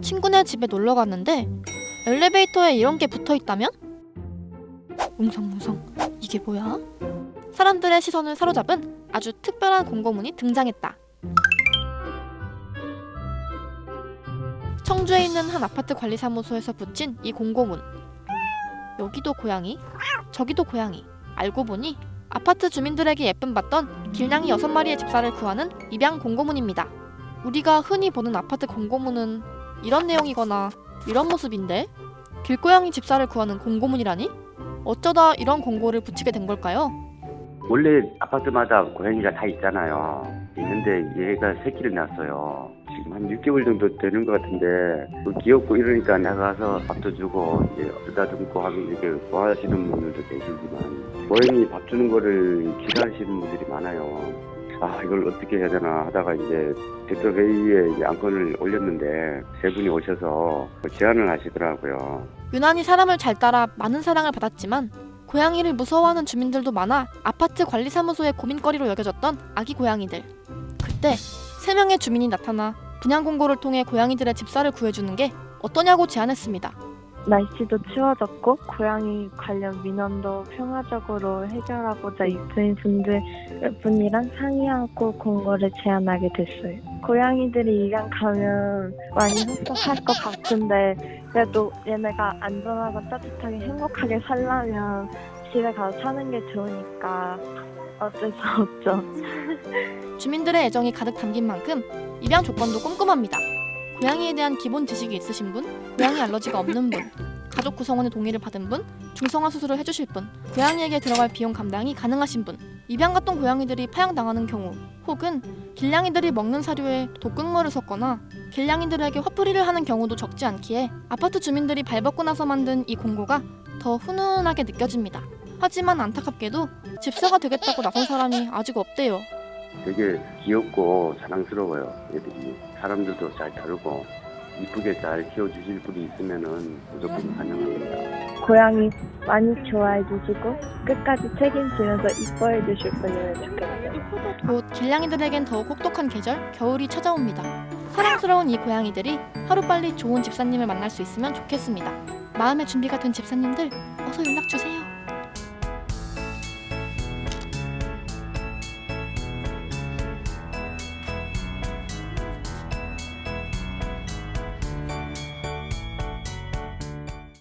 친구네 집에 놀러 갔는데 엘리베이터에 이런 게 붙어 있다면? 웅성웅성 이게 뭐야? 사람들의 시선을 사로잡은 아주 특별한 공고문이 등장했다. 청주에 있는 한 아파트 관리사무소에서 붙인 이 공고문. 여기도 고양이, 저기도 고양이. 알고 보니 아파트 주민들에게 예쁨 받던 길냥이 여섯 마리의 집사를 구하는 입양 공고문입니다. 우리가 흔히 보는 아파트 공고문은 이런 내용이거나 이런 모습인데 길고양이 집사를 구하는 공고문이라니? 어쩌다 이런 공고를 붙이게 된 걸까요? 원래 아파트마다 고양이가 다 있잖아요. 있는데 얘가 새끼를 낳았어요. 지금 한 6개월 정도 되는 것 같은데 그 귀엽고 이러니까 나가서 밥도 주고 이제 쓰다듬고 하면 이렇게 좋아하시는 분들도 계시지만 고양이 밥 주는 거를 싫어하시는 분들이 많아요. 아 이걸 어떻게 해야 되나 하다가 이제 대표 회의에 이제 안건을 올렸는데 세 분이 오셔서 제안을 하시더라고요. 유난히 사람을 잘 따라 많은 사랑을 받았지만 고양이를 무서워하는 주민들도 많아 아파트 관리사무소의 고민거리로 여겨졌던 아기 고양이들. 그때 세 명의 주민이 나타나 분양 공고를 통해 고양이들의 집사를 구해주는 게 어떠냐고 제안했습니다. 날씨도 추워졌고 고양이 관련 민원도 평화적으로 해결하고자 분이랑 상의하고 공고를 제안하게 됐어요. 고양이들이 입양 가면 많이 섭섭할 것 같은데 그래도 얘네가 안전하고 따뜻하게 행복하게 살려면 집에 가서 사는 게 좋으니까 어쩔 수 없죠. 주민들의 애정이 가득 담긴 만큼 입양 조건도 꼼꼼합니다. 고양이에 대한 기본 지식이 있으신 분, 고양이 알러지가 없는 분, 가족 구성원의 동의를 받은 분, 중성화 수술을 해주실 분, 고양이에게 들어갈 비용 감당이 가능하신 분, 입양 갔던 고양이들이 파양당하는 경우, 혹은 길냥이들이 먹는 사료에 독극물을 섞거나 길냥이들에게 화풀이를 하는 경우도 적지 않기에 아파트 주민들이 발벗고 나서 만든 이 공고가 더 훈훈하게 느껴집니다. 하지만 안타깝게도 집사가 되겠다고 나선 사람이 아직 없대요. 되게 귀엽고 사랑스러워요. 애들이 사람들도 잘 다루고 이쁘게 잘 키워주실 분이 있으면은 무조건 환영합니다. 고양이 많이 좋아해 주시고 끝까지 책임지면서 이뻐해 주실 분이면 좋겠어요. 곧 길냥이들에겐 더욱 혹독한 계절 겨울이 찾아옵니다. 사랑스러운 이 고양이들이 하루빨리 좋은 집사님을 만날 수 있으면 좋겠습니다. 마음의 준비가 된 집사님들 어서 연락 주세요.